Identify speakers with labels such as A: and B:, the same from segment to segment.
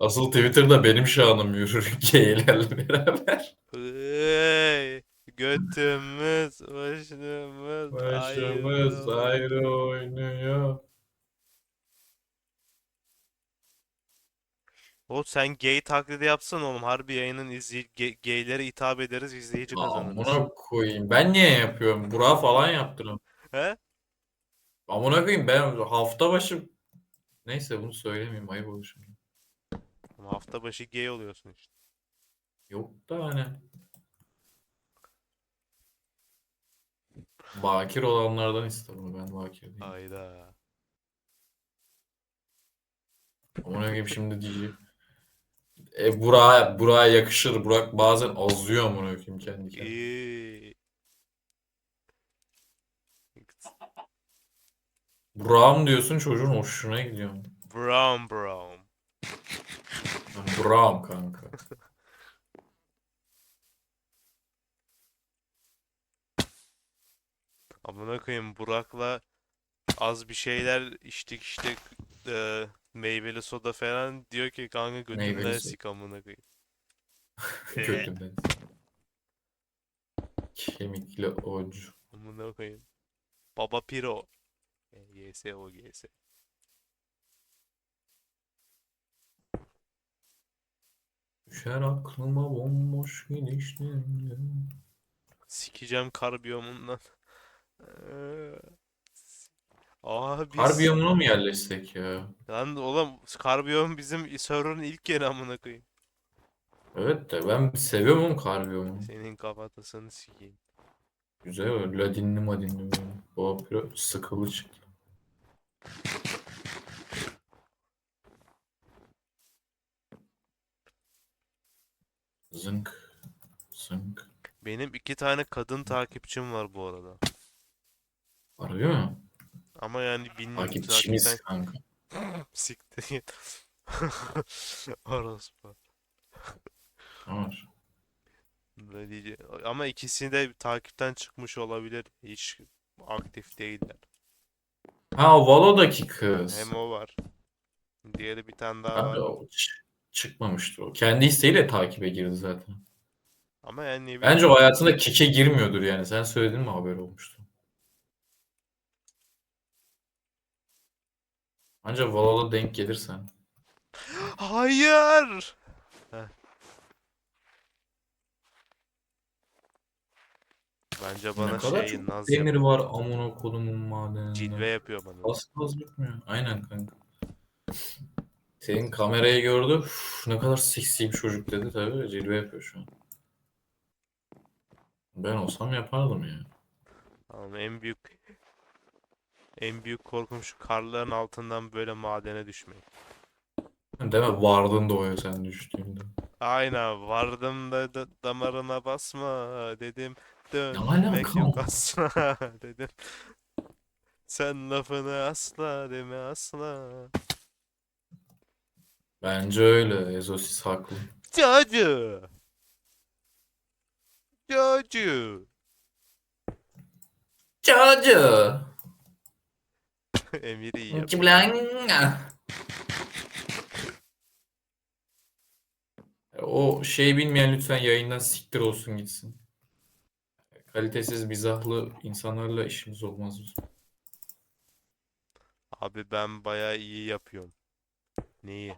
A: Asıl Twitter'da benim şanım yürür geylerle beraber.
B: Ey, götümüz başımız
A: Başımız
B: ayrı.
A: ayrı oynuyor.
B: O sen gay taklidi yapsan oğlum. Harbi yayının izley ge- gaylere hitap ederiz izleyici kazanırız.
A: Amına koyayım. Ben niye yapıyorum? Burak'a falan yaptırım.
B: He?
A: Amına koyayım ben hafta başı... Neyse bunu söylemeyeyim ayıp olur şimdi.
B: Ama hafta başı gay oluyorsun işte.
A: Yok da hani. Bakir olanlardan iste bunu ben bakir değilim.
B: Hayda.
A: Amına koyayım şimdi diyeceğim. E Burak'a Burak'a yakışır. Burak bazen azlıyor amına koyayım kendi kendine.
B: İyi.
A: Burak'ım diyorsun çocuğun hoşuna gidiyor.
B: Brown brown.
A: Burak'ım kanka.
B: Amına koyayım Burak'la az bir şeyler içtik işte e, meyveli soda falan diyor ki kanka götünden
A: Meyveli
B: sik amına koyayım.
A: Kötü Kemikli ocu.
B: Amına koyayım. Baba Piro. E, YS o YS.
A: Düşer aklıma bomboş gidişlerinde.
B: Sikeceğim kar biyomundan. Eee, Aa biz...
A: Kar biyomuna mı yerleşsek ya?
B: Lan oğlum kar biyom bizim server'ın ilk yeri amına koyayım.
A: Evet de ben seviyorum oğlum kar biyomunu.
B: Senin kafatasını sikeyim.
A: Güzel öyle ladinli madinli. Bu sıkılı çıktı. Zınk. Zınk.
B: Benim iki tane kadın takipçim var bu arada.
A: Harbi mi?
B: Ama yani bilmiyorum
A: Takipçimiz
B: takipten
A: kanka.
B: siktir git. Orospu.
A: Var.
B: Ama ikisi de takipten çıkmış olabilir. Hiç aktif değiller.
A: Ha o Valo'daki kız.
B: Hem o var. Diğeri bir tane daha
A: Abi
B: var.
A: o çıkmamıştır o. Kendi isteğiyle takibe girdi zaten.
B: Ama yani ne.
A: Bence o hayatında kike girmiyordur yani. Sen söyledin mi haber olmuştu? Ancak Valo'da denk gelirsen.
B: Hayır. Bence
A: Ne
B: bana
A: kadar
B: şey
A: çok
B: naz
A: demir var amına kodumun madeninde.
B: cilve yapıyor bana.
A: Az bitmiyor. Aynen kanka. Senin kamerayı gördü. "Üf, ne kadar seksi bir çocuk dedi tabii. Cilve yapıyor şu an. Ben olsam yapardım ya.
B: Ama en büyük en büyük korkum şu karların altından böyle madene düşmek.
A: Deme vardın doğuya sen düştüğünde.
B: Aynen vardım da, da- damarına basma dedim. Dönmek
A: alaka
B: yok asla dedim. Sen lafını asla deme asla.
A: Bence öyle. Ezosis haklı.
B: Cacu. Cacu.
A: Cadı.
B: Emir iyi yapıyor.
A: Ciblanga. O şey bilmeyen lütfen yayından siktir olsun gitsin. Kalitesiz mizahlı insanlarla işimiz olmaz bizim.
B: Abi ben bayağı iyi yapıyorum. Neyi?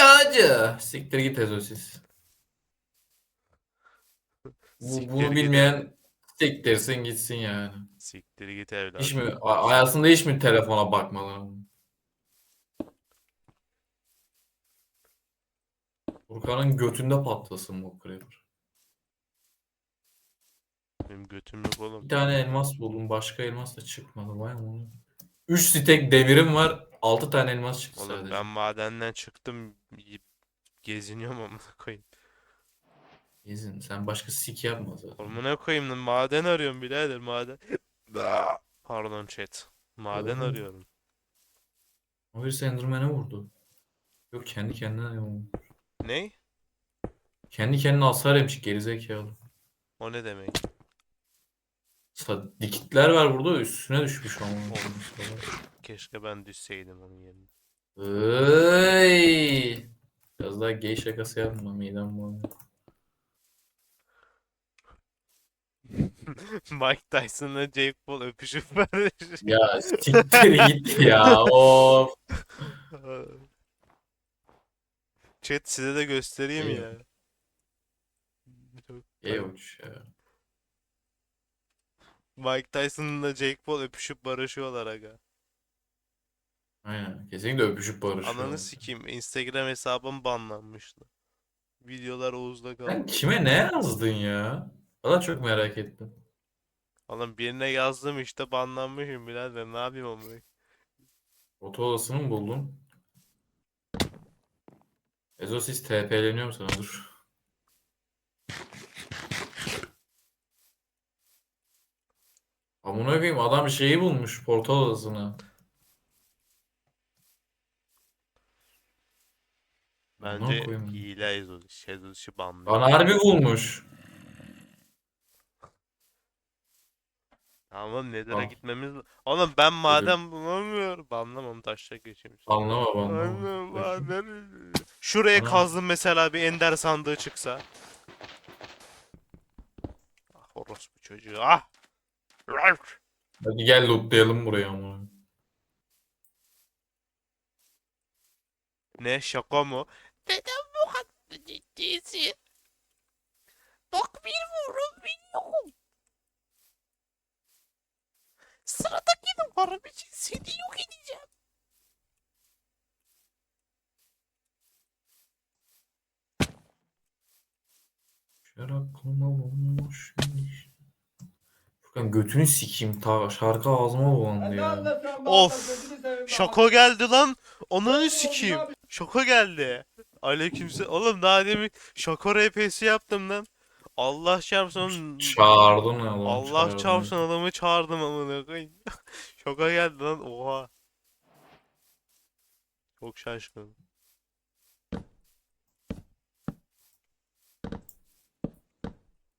A: Cadı. Siktir git Ezosis. Bu,
B: Siktir
A: bunu
B: git
A: bilmeyen siktirsin gitsin yani.
B: Siktir git evladım.
A: Hiç mi, a- hayatında hiç mi telefona bakmadın? Furkan'ın götünde patlasın bu creeper.
B: Benim götüm yok oğlum.
A: Bir tane elmas buldum. Başka elmas da çıkmadı. Vay aman. 3 stek demirim var. 6 tane elmas çıktı
B: Oğlum
A: sadece.
B: ben madenden çıktım. Geziniyorum amına koyayım.
A: İzin. Sen başka sik yapma zaten.
B: Amına koyayım lan maden arıyorum birader maden. Pardon chat. Maden
A: Oğlum.
B: arıyorum.
A: O birisi Enderman'e vurdu. Yok kendi kendine vurdu.
B: Ne?
A: Kendi kendine hasar yemiş gerizekalı.
B: O ne demek?
A: Sa- Dikitler var burada üstüne düşmüş ama.
B: Keşke ben düşseydim onun yerine.
A: biraz daha gay şakası yapma midem bulanıyor.
B: Mike Tyson'la Jake Paul öpüşüp paylaşıyor.
A: Ya siktir git ya. Of.
B: Chat size de göstereyim ya. Çok-
A: Gay olmuş ya.
B: Mike Tyson'la Jake Paul öpüşüp barışıyorlar aga.
A: Aynen. Kesinlikle öpüşüp barışıyorlar.
B: Ananı sikeyim. Instagram hesabım banlanmıştı. Videolar Oğuz'da kaldı.
A: Sen kime ne yazdın ya? Valla çok merak ettim.
B: Oğlum birine yazdım işte banlanmışım birader ne yapayım ama.
A: Oto odasını mı buldun? Ezosis TP'leniyor mu sana? Dur. Amına koyayım adam şeyi bulmuş portal odasını.
B: Bence
A: koyayım.
B: hile Ezos. Ezos'u banlıyor.
A: Bana harbi bulmuş.
B: Tamam Nether'a
A: Al.
B: gitmemiz Oğlum ben madem bulamıyorum. Banlamam taşla geçeyim.
A: Anlama bana.
B: Anlam, madem- Şuraya kazdım mesela bir ender sandığı çıksa. Ah orospu çocuğu ah.
A: Hadi gel lootlayalım buraya ama.
B: Ne şaka mı? Neden bu kadar ciddisin? Bak bir vurum bir yokum. Sıradaki numaram için seni yok edeceğim.
A: Şarap kılma bulmuş. Furkan götünü sikeyim. Ta şarkı ağzıma dolandı ya.
B: Of, Şaka geldi lan. Ananı sikeyim. Şaka geldi. Aleykümse. Oğlum daha demin şaka RP'si yaptım lan. Allah çarpsın.
A: Çağırdın ya.
B: Allah çarpsın adamı çağırdım amına koyayım. Şaka geldi lan. Oha. Çok şaşkın.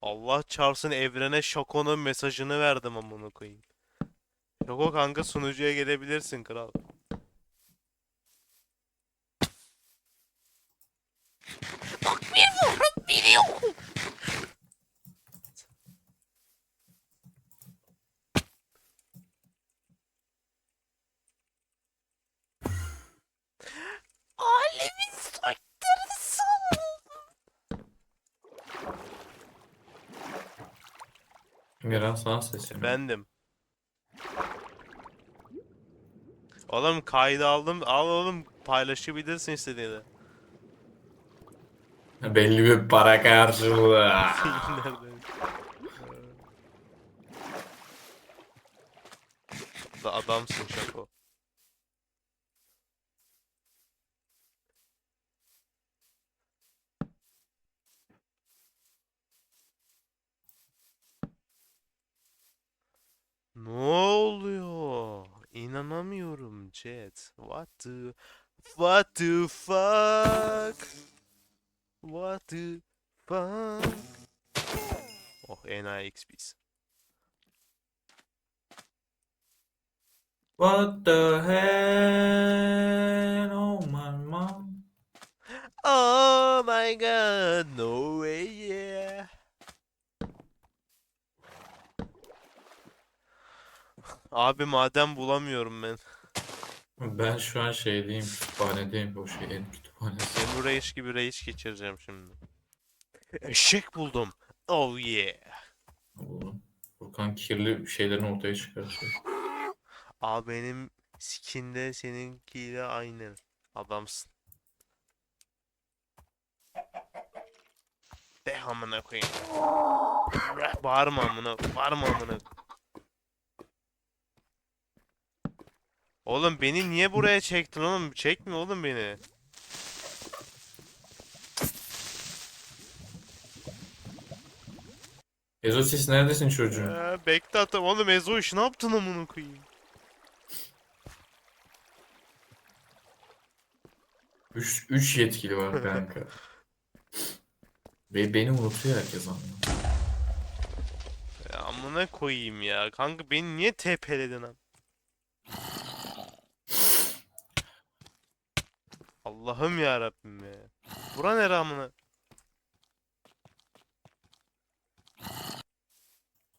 B: Allah çarpsın evrene Şoko'nun mesajını verdim amına koyayım. Şoko kanka sunucuya gelebilirsin kral. Bak bir vurup biri yok. Alemin soytarısı
A: Miran sana sesleniyor.
B: Bendim. Oğlum kaydı aldım. Al oğlum paylaşabilirsin istediğini.
A: Belli bir para karşılığı.
B: Da adamsın şako. Ne oluyor? İnanamıyorum chat. What the What the fuck? What the fuck? Oh enayi XP'si.
A: What the hell? Oh my mom.
B: Oh my god, no way yeah. Abi maden bulamıyorum ben.
A: Ben şu an şeydeyim, kütüphanedeyim. O şeyin kütüphanesi.
B: Buraya iş gibi reis geçireceğim şimdi. Eşek buldum. Oh yeah.
A: Buldum. Furkan kirli şeylerini ortaya çıkartıyor.
B: Abi benim skinde seninkiyle aynı. Adamsın. De amına koyayım. Bağırma amına, bağırma amına. Oğlum beni niye buraya çektin oğlum? Çekme oğlum beni.
A: Ezosis neredesin çocuğum?
B: Ee, bekle atam. Oğlum Ezo iş ne yaptın amına koyayım?
A: Üç, üç yetkili var kanka. Ve beni unutuyor herkes anlıyor.
B: Ya amına koyayım ya. Kanka beni niye TP'ledin lan? Allah'ım ya Rabbim ya. Bura ne ramını?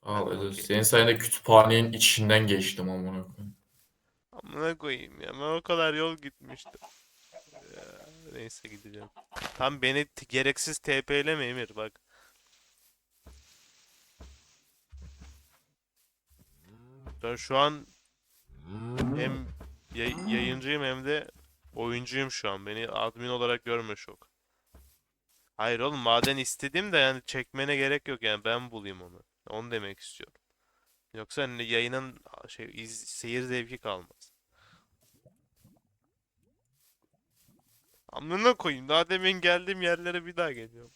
A: Al Ezo senin sayende kütüphanenin içinden geçtim amına koyayım.
B: Amına koyayım ya. Ben o kadar yol gitmiştim. Ya, neyse gideceğim. Tam beni t- gereksiz TP'leme Emir bak. Ben şu an hem yay- yayıncıyım hem de oyuncuyum şu an. Beni admin olarak görme şok. Hayır oğlum maden istedim de yani çekmene gerek yok yani ben bulayım onu. Onu demek istiyorum. Yoksa hani yayının şey iz, seyir zevki kalmaz. Amına koyayım. Daha demin geldiğim yerlere bir daha geliyorum.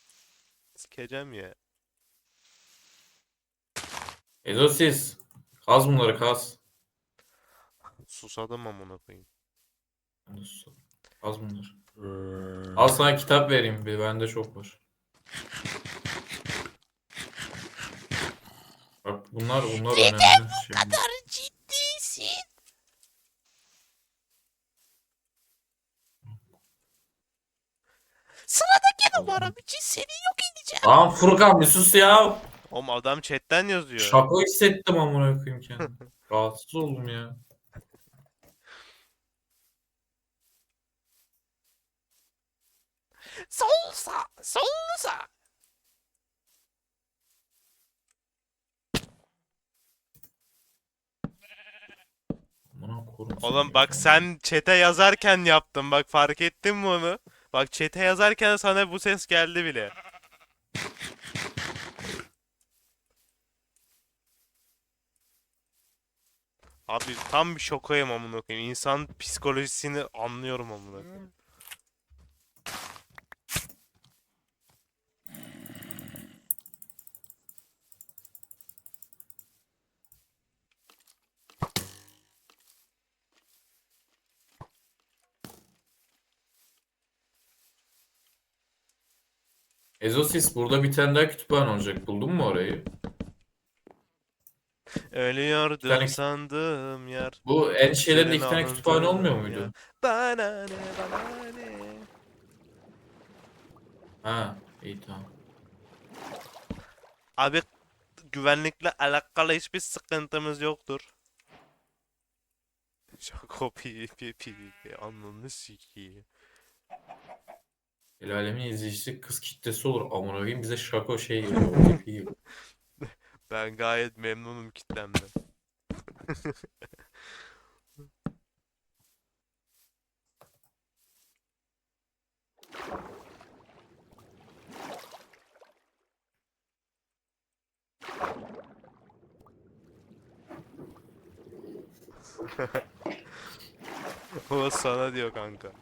B: Sikeceğim ya.
A: Ezo siz. Kaz bunları kaz.
B: Susadım amına koyayım.
A: Kaz bunları. Al sana kitap vereyim bir bende çok var. Bak bunlar bunlar önemli. Şey.
C: ciddisin. Sıradaki numaram için seni yok edeceğim.
A: Tamam Furkan bir sus ya.
B: Oğlum adam chatten yazıyor.
A: Şaka hissettim amına koyayım kendimi. Rahatsız oldum ya. Koyayım seni
B: Oğlum bak sen chat'e yazarken yaptın. Bak fark ettin mi onu? Bak chat'e yazarken sana bu ses geldi bile. Abi tam bir şokayım amına koyayım. İnsan psikolojisini anlıyorum amına koyayım.
A: Ezosis burada bir tane daha kütüphane olacak. Buldun mu orayı?
B: Ölüyordum
A: tane-
B: sandım yar.
A: Bu en şeylerinde
B: Senin
A: iki tane kütüphane olmuyor muydu?
B: Bana ne bana ne.
A: Ha, iyi tamam.
B: Abi güvenlikle alakalı hiçbir sıkıntımız yoktur. Şako pi pi pi pi.
A: El alemin izleyicisi kız kitlesi olur. Amına koyayım bize şako şey geliyor.
B: Ben gayet memnunum kitlemden. O sana diyor kanka.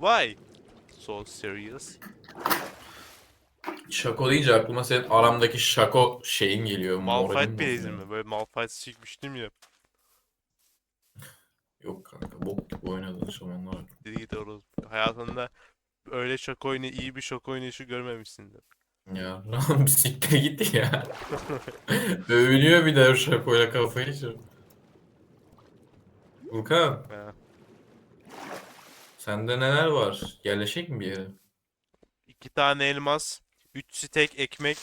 B: Why? So serious?
A: Şako deyince aklıma senin aramdaki şako şeyin geliyor.
B: Malphite
A: bozuyor.
B: mi? Böyle Malphite sikmiştim ya.
A: Yok kanka bok gibi oynadığın zamanlar.
B: Dedi orası. Hayatında öyle şok oyunu, iyi bir şok oynayışı görmemişsindir.
A: Ya lan bir siktir gitti ya. Övünüyor bir de şakoyla kafayı yiyeceğim. Furkan
B: Ha.
A: Sende neler var? Yerleşecek mi bir yere?
B: İki tane elmas, üç stek ekmek.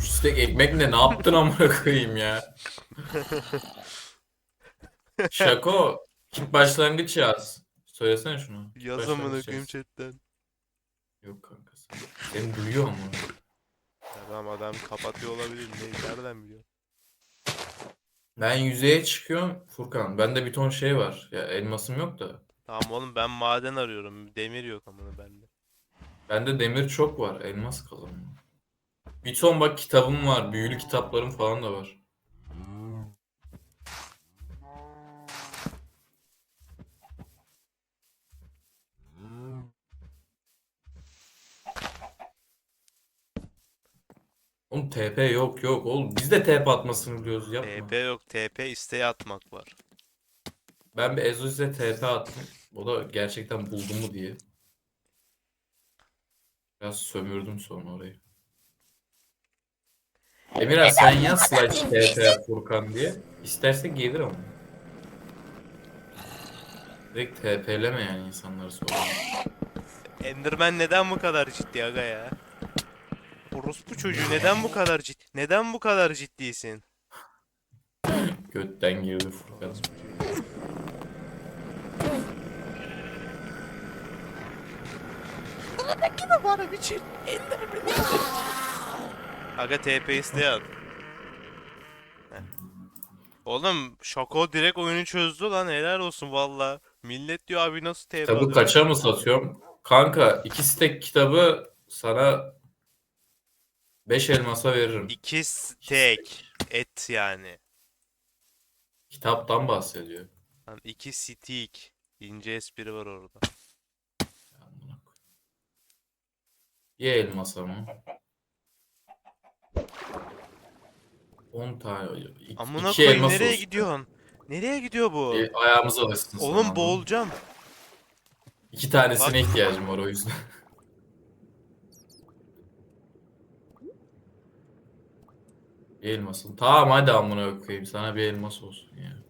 A: Şu Steak ekmek ne? Ne yaptın amına koyayım ya? Şako, ilk başlangıç yaz. Söylesene şunu. İlk
B: Yazamını
A: başlangıç
B: koyayım
A: yaz.
B: chatten.
A: Yok kanka sen. Seni duyuyor ama.
B: Adam adam kapatıyor olabilir. Ne, nereden biliyor?
A: Ben yüzeye çıkıyorum Furkan. Bende bir ton şey var. Ya elmasım yok da.
B: Tamam oğlum ben maden arıyorum. Demir yok amına bende.
A: Bende demir çok var. Elmas kazanma. Bir ton bak kitabım var. Büyülü kitaplarım falan da var. Oğlum TP yok yok oğlum. Biz de TP atmasını biliyoruz yapma.
B: TP yok. TP isteği atmak var.
A: Ben bir Ezosis'e TP attım. O da gerçekten buldu mu diye. Biraz sömürdüm sonra orayı. Emirhan sen yaz slash TP Furkan diye. İsterse gelir ama. Direkt TP'leme yani insanları sonra.
B: Enderman neden bu kadar ciddi aga ya? Orospu çocuğu neden bu kadar ciddi? Neden bu kadar ciddisin?
A: Götten girdi Furkan.
C: Sıradaki numaram için Enderman'i
B: Aga TP. Heh. Oğlum Şako direkt oyunu çözdü lan helal olsun valla. Millet diyor abi nasıl TP
A: Kitabı
B: alıyor?
A: kaça mı satıyorum? Kanka iki stek kitabı sana 5 elmasa veririm.
B: İki tek et yani.
A: Kitaptan bahsediyor.
B: Lan iki stick. İnce espri var orada.
A: Amına koyayım. Ye elmasa mı? 10 tane. İki,
B: Amına
A: iki
B: koyayım
A: elmas
B: nereye
A: olsun.
B: gidiyorsun? Nereye gidiyor bu?
A: E, ayağımız alışsın
B: Oğlum boğulacağım.
A: İki tanesine ihtiyacım var o yüzden. Bir elmasın. Tamam hadi amına koyayım. Sana bir elmas olsun ya.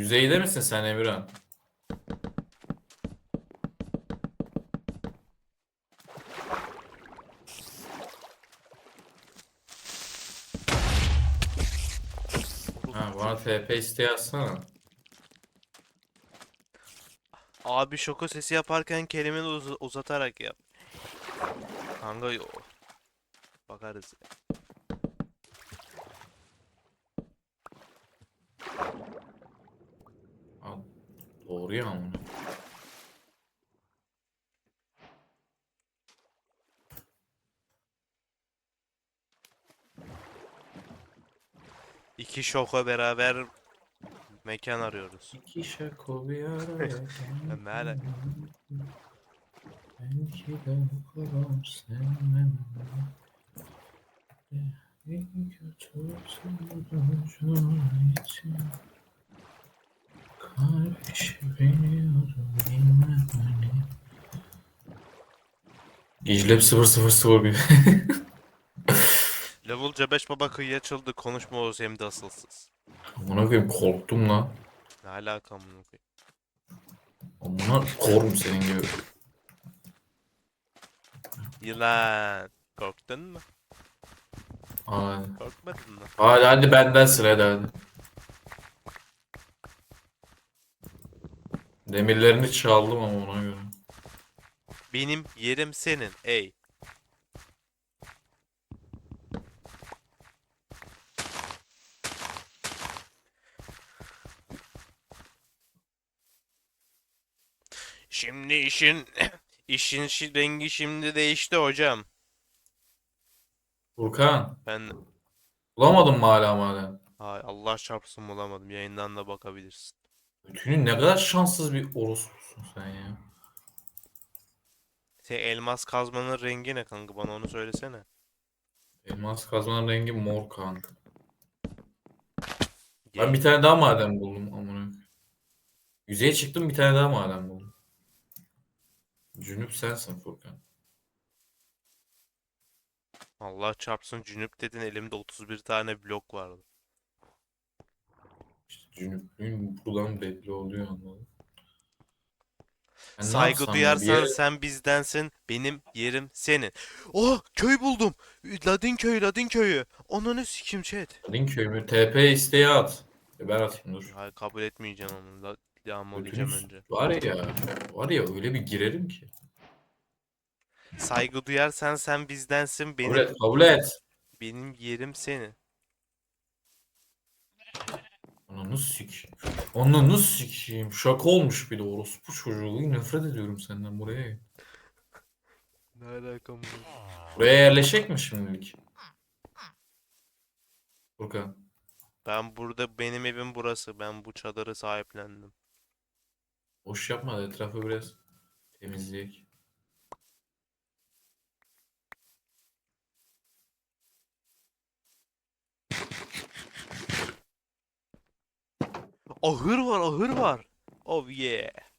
A: Yüzeyde misin sen Emirhan? Ha, bana TP isteği atsana.
B: Abi şoko sesi yaparken kelimeni uz- uzatarak yap. Kanka yo. Bakarız.
A: Ha, doğru ya amına.
B: İki şoko beraber mekan arıyoruz.
A: İki şako bir araya
B: Ben ne ala-
A: Belki de bu kadar sevmem. Bir kötü için İclep 001
B: Level C5 baba kıyıya açıldı. Konuşma Oğuz hem de asılsız.
A: Amına koyayım korktum lan.
B: Ne alaka amına koyayım.
A: Amına korum senin gibi.
B: Yılan. Korktun mu?
A: Hadi.
B: Korkmadın mı?
A: Hadi hadi benden sıra hadi hadi. Demirlerini çaldım ama ona göre.
B: Benim yerim senin. Ey. Şimdi işin işin şi- rengi şimdi değişti hocam.
A: Furkan
B: Ben
A: bulamadın mı hala maden?
B: Ay Allah çarpsın bulamadım. Yayından da bakabilirsin.
A: Bütünün ne kadar şanssız bir orospusun sen ya.
B: Sen elmas kazmanın rengi ne kanka? Bana onu söylesene.
A: Elmas kazmanın rengi mor kanka. Ben bir tane daha maden buldum amına. Yüzeye çıktım bir tane daha maden buldum. Cünüp sensin Furkan.
B: Allah çarpsın cünüp dedin elimde 31 tane blok vardı.
A: Cünüplüğün buradan belli oluyor anladın.
B: Saygı duyarsan
A: yere-
B: sen bizdensin, benim yerim senin. Oh köy buldum. Ladin köyü, Ladin köyü. Ananı sikim chat.
A: Linköy mü? TP isteği at. E ben atayım dur.
B: Hayır kabul etmeyeceğim onu. La yağmalayacağım
A: Götünüz
B: önce.
A: Var ya, var ya öyle bir girerim ki.
B: Saygı duyarsan sen bizdensin,
A: Kabul
B: benim
A: et, kabul et.
B: benim yerim senin.
A: Ananı sik. Ananı sikeyim. Şaka olmuş bir de orospu çocuğu. Nefret ediyorum senden buraya.
B: Ne alakam var?
A: Buraya yerleşecek mi şimdilik? Furkan.
B: Ben burada benim evim burası. Ben bu çadırı sahiplendim.
A: Boş yapma da etrafı biraz temizleyek.
B: Ahır var, ahır var. Oh yeah.